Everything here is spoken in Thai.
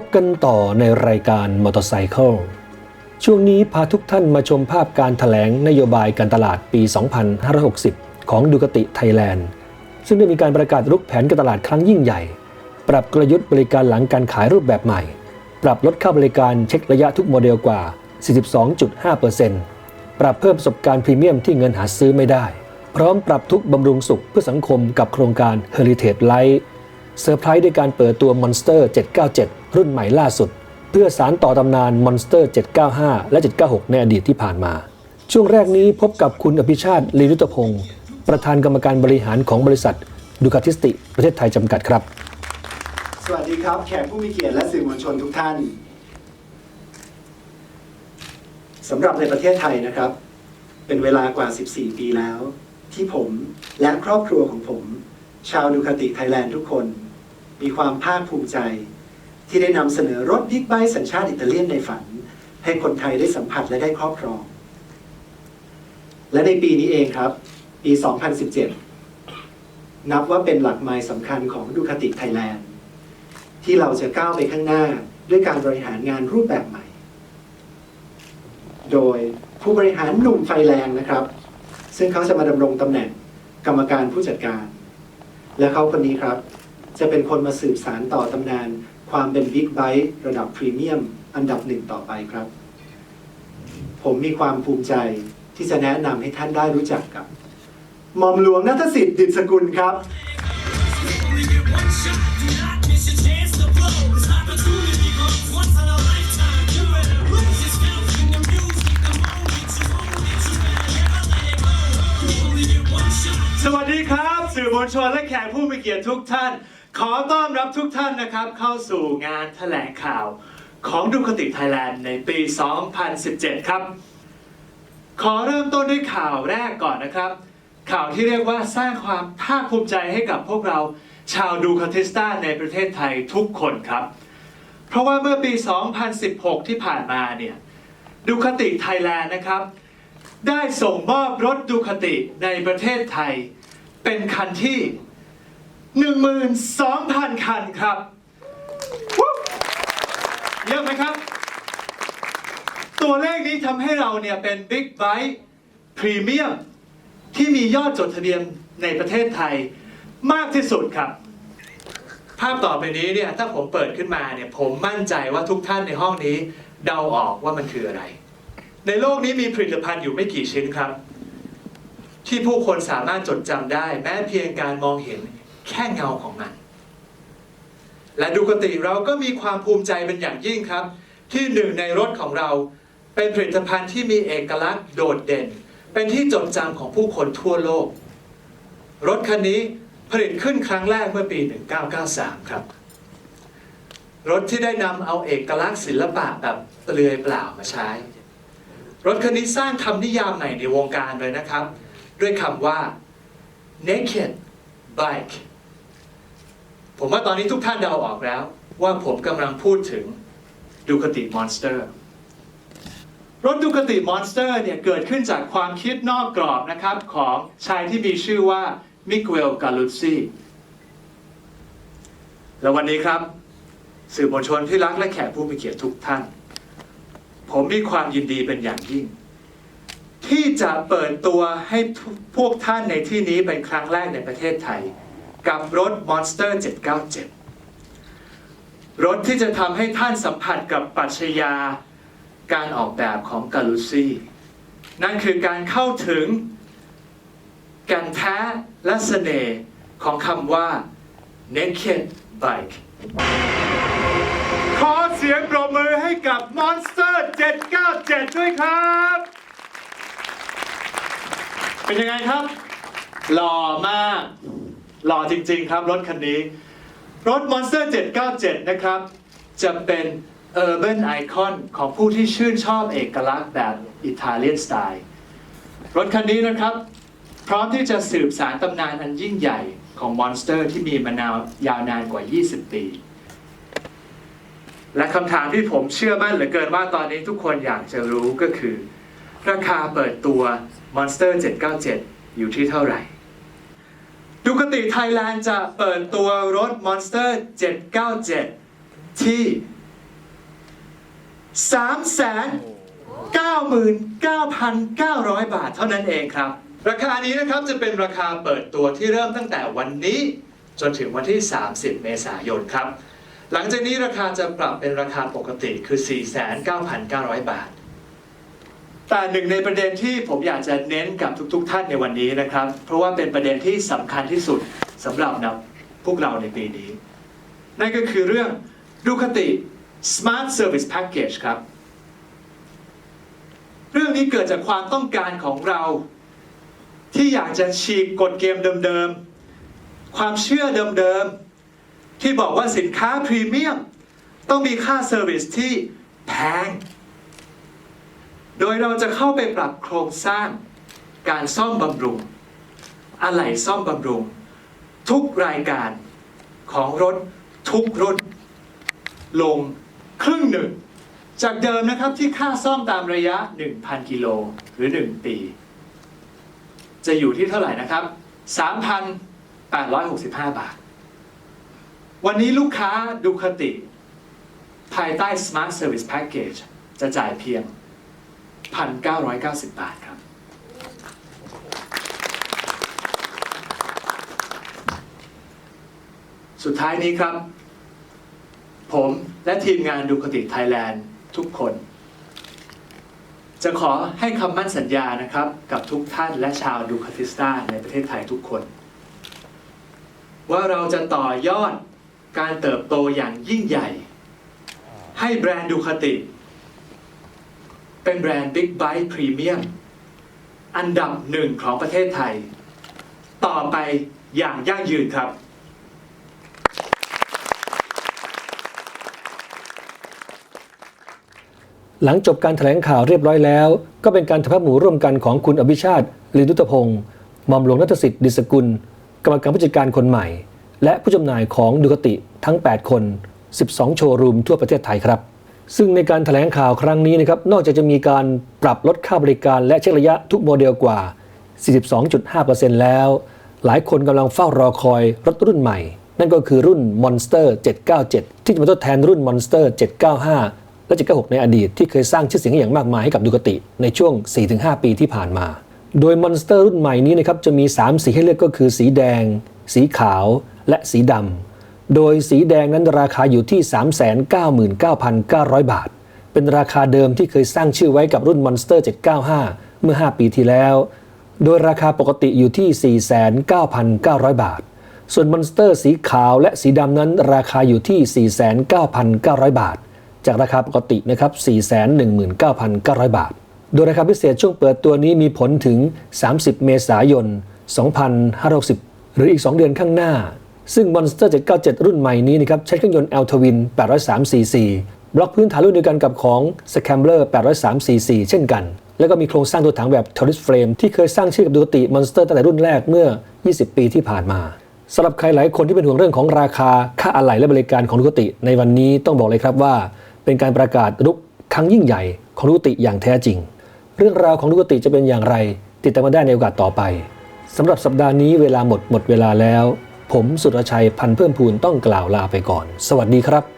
บกันต่อในรายการมอเตอร์ไซค์ช่วงนี้พาทุกท่านมาชมภาพการถแถลงนโยบายการตลาดปี 2560 ของดูกติไทยแลนด์ ซึ่งได้มีการประกาศรุกแผนการตลาดครั้งยิ่งใหญ่ ปรับกลยุทธ์บริการหลังการขายรูปแบบใหม่ ปรับลดค่าบริการเช็คระยะทุกโมเดลกว่า 42.5%ปรับเพิ่มประสบการณ์พรีเมียมที่เงินหาซื้อไม่ได้ พร้อมปรับทุกบำรุงสุขเพื่อสังคมกับโครงการ Heritage Light เซอร์ไพรส์ด้วยการเปิดตัว Monster 797 รุ่นใหม่ล่าสุด เพื่อสารต่อตำนาน Monster 795 และ 796 ในอดีตที่ผ่านมา ช่วงแรกนี้พบกับคุณอภิชาติลีรุตพงศ์ประธานกรรมการบริหารของบริษัทดูคาติสติ ประเทศไทยจำกัดครับ สวัสดีครับแขกผู้มีเกียรติและสื่อมวลชนทุกท่านสำหรับในประเทศไทยนะครับ เป็นเวลากว่า 14 ปีแล้ว ที่ผมและครอบครัวของผม ชาวดูคาติไทยแลนด์ทุกคน มีความภาคภูมิใจ ที่ได้นำเสนอรถบิ๊กไบค์สัญชาติอิตาเลียนในฝัน ให้คนไทยได้สัมผัสและได้ครอบครอง และในปีนี้เองครับ ปี 2017 นับว่าเป็นหลักไมล์สำคัญของดูคาติไทยแลนด์ที่เราจะก้าวไปข้างหน้าด้วยการบริหารงานรูปแบบใหม่ โดยผู้บริหารหนุ่มไฟแรงนะครับ ซึ่งเขาจะมาดำรงตำแหน่งกรรมการผู้จัดการ และเขาคนนี้ครับ จะเป็นคนมาสืบสารต่อตำนาน ความเป็นบิ๊กไบค์ระดับพรีเมียมอันดับหนึ่งต่อไปครับ ผมมีความภูมิใจที่จะแนะนำให้ท่านได้รู้จักกับหม่อมหลวงนัทสิทธิ์ดิษกุลครับ สวัสดีครับ สื่อมวลชนและแขกผู้มีเกียรติทุกท่าน ขอต้อนรับทุกท่านนะครับเข้าสู่งานแถลงข่าวของดูคติไทยแลนด์ในปี 2017 ครับ ขอเริ่มต้นด้วยข่าวแรกก่อนนะครับ ข่าวที่เรียกว่าสร้างความภาคภูมิใจให้กับพวกเราชาวดูคาติสตาในประเทศไทยทุกคนครับ เพราะว่าเมื่อปี 2016 ที่ผ่านมาเนี่ยดูคติไทยแลนด์นะครับ ได้ส่งมอบรถดูคติในประเทศไทย เป็นคันที่ 12,000 คันครับเยอะไหมครับ ตัวเลขนี้ทำให้เราเนี่ยเป็น Big b i t e Premium ที่มียอดจดทะเบียนในประเทศไทยมากที่สุดครับ ภาพต่อไปนี้เนี่ยถ้าผมเปิดขึ้นมาเนี่ยผมมั่นใจว่าทุกท่านในห้องนี้เดาออกว่ามันคืออะไร ในโลกนี้มีผลิตภัณฑ์อยู่ไม่กี่ชิ้นครับ ที่ผู้คนสามารถจดจำได้ แม้เพียงการมองเห็น แค่เงาของมัน และดูกติเราก็มีความภูมิใจเป็นอย่างยิ่งครับ ที่หนึ่งในรถของเราเป็นผลิตภัณฑ์ที่มีเอกลักษณ์โดดเด่น เป็นที่จดจำของผู้คนทั่วโลก รถคันนี้ผลิตขึ้นครั้งแรกเมื่อปี 1993 ครับ รถที่ได้นำเอาเอกลักษณ์ศิลปะแบบเปลือยเปล่ามาใช้ รถคันนี้สร้างคำนิยามใหม่ในวงการเลยนะครับ ด้วยคำว่า naked bike ผมว่าตอนนี้ทุกท่านเดาออกแล้ว ว่าผมกำลังพูดถึงดูคติ Monster รถดูคติ Monster เนี่ยเกิดขึ้นจากความคิดนอกกรอบนะครับของชายที่มีชื่อว่ามิเกลกาลุซีแล้ววันนี้ครับ สื่อมวลชนที่รักและแขกผู้มีเกียรติทุกท่าน ผมมีความยินดีเป็นอย่างยิ่ง ที่จะเปิดตัวให้พวกท่านในที่นี้เป็นครั้งแรกในประเทศไทย กับรถ Monster 797 รถที่จะทำให้ท่านสัมผัสกับปรัชญาการออกแบบของกาลูซี่นั่นคือการเข้าถึงแกันแท้และเสน่ห์ของคำว่า naked bike ขอเสียงปรบมือให้กับ Monster 797 ด้วยครับ เป็นยังไงครับ หล่อมาก หล่อจริง ๆ ครับรถคันนี้ รถ Monster 797 นะครับ จะเป็น Urban Icon ของผู้ที่ชื่นชอบเอกลักษณ์แบบอิตาเลียนสไตล์รถคันนี้นะครับ พร้อมที่จะสืบสารตำนานอันยิ่งใหญ่ของ Monster ที่มีมานานยาวนานกว่า 20 ปีและคำถามที่ผมเชื่อมั่นเหลือเกินว่าตอนนี้ทุกคนอยากจะรู้ก็คือ ราคาเปิดตัว Monster 797 อยู่ที่เท่าไหร่ ดูกติไทยแลนด์จะเปิดตัวรถ Monster 797 ที่ 399,900 บาทเท่านั้นเองครับ ราคานี้นะครับจะเป็นราคาเปิดตัวที่เริ่มตั้งแต่วันนี้ จนถึงวันที่ 30 เมษายนครับ หลังจากนี้ราคาจะปรับเป็นราคาปกติคือ 49,900 บาท แต่หนึ่งในประเด็นที่ผมอยากจะเน้นกับทุก ๆ ท่านในวันนี้นะครับ เพราะว่าเป็นประเด็นที่สำคัญที่สุดสำหรับนะพวกเราในปีนี้ นั่นก็คือเรื่องดูคติ Smart Service Package ครับ เรื่องนี้เกิดจากความต้องการของเรา ที่อยากจะฉีกกฎเกมเดิมๆ ความเชื่อเดิมๆ ที่บอกว่าสินค้าพรีเมียม ต้องมีค่าเซอร์วิสที่แพง โดยเราจะเข้าไปปรับโครงสร้างการซ่อมบำรุง อะไหล่ซ่อมบำรุง ทุกรายการของรถทุกรุ่นลงครึ่งหนึ่ง จากเดิมนะครับที่ค่าซ่อมตามระยะ 1,000 กิโลหรือ 1 ปี จะอยู่ที่เท่าไหร่นะครับ 3,865 บาท วันนี้ลูกค้าดูคติ ภายใต้ Smart Service Package จะจ่ายเพียง 1,990 บาทครับ สุดท้ายนี้ครับ ผมและทีมงานดูคติไทยแลนด์ทุกคน จะขอให้คำมั่นสัญญานะครับ กับทุกท่านและชาวดูคาติสตาในประเทศไทยทุกคน ว่าเราจะต่อยอดการเติบโตอย่างยิ่งใหญ่ ให้แบรนด์ดูคติ เป็นแบรนด์บิ๊กไบ e ์พรีเมียมอันดับหนึ่งของประเทศไทย ต่อไปอย่างยั่งยืนครับหลังจบการแถลงข่าวเรียบร้อยแล้ว ก็เป็นการทำภาพหมูร่วมกันของคุณอภิชาติลินุตพงศ์มอมหลวงนัทสิทธิ์ดิสกุล กรรมการผู้จัดการคนใหม่ และผู้จำหน่ายของดูคติทั้ง 8 คน 12 โชว์รูมทั่วประเทศไทยครับ ซึ่งในการแถลงข่าวครั้งนี้นะครับนอกจากจะมีการปรับลดค่าบริการและเช็คระยะทุกโมเดลกว่า 42.5%แล้ว หลายคนกำลังเฝ้ารอคอยรถรุ่นใหม่ นั่นก็คือรุ่น Monster 797 ที่จะมาทดแทนรุ่น Monster 795 และ 796 ในอดีตที่เคยสร้างชื่อเสียงอย่างมากมายให้กับดูคติในช่วง 4-5 ปีที่ผ่านมา โดย Monster รุ่นใหม่นี้นะครับจะมี 3 สีให้เลือกก็คือสีแดง สีขาว และสีดำ โดยสีแดงนั้นราคาอยู่ที่ 399,900 บาท เป็นราคาเดิมที่เคยสร้างชื่อไว้กับรุ่น Monster 795 เมื่อ 5 ปีที่แล้ว โดยราคาปกติอยู่ที่ 49,900 บาท ส่วน Monster สีขาวและสีดำนั้นราคาอยู่ที่ 49,900 บาท จากราคาปกตินะครับ 419,900 บาท โดยราคาพิเศษช่วงเปิดตัวนี้มีผลถึง 30 เมษายน 2560 หรืออีก 2 เดือนข้างหน้า ซึ่ง Monster 797 รุ่นใหม่นี้นะครับใช้เครื่องยนต์ L Twin 803 cc บล็อกพื้นฐานรุ่นเดียวกันกับของ Scrambler 803 cc เช่นกัน แล้วก็มีโครงสร้างตัวถังแบบ Taurus Frame ที่เคยสร้างชื่อกับดูติ Monster ตั้งแต่รุ่นแรกเมื่อ 20 ปีที่ผ่านมาสำหรับใครหลายคนที่เป็นห่วงเรื่องของราคาค่าอะไหล่และบริการของดูติ ในวันนี้ต้องบอกเลยครับว่า เป็นการประกาศรุกครั้งยิ่งใหญ่ของดูติอย่างแท้จริง เรื่องราวของดูติจะเป็นอย่างไร ติดตามมาได้ในโอกาสต่อไปสำหรับสัปดาห์นี้เวลาหมดหมดเวลาแล้ว ผมสุรชัยพันเพิ่มพูนต้องกล่าวลาไปก่อน สวัสดีครับ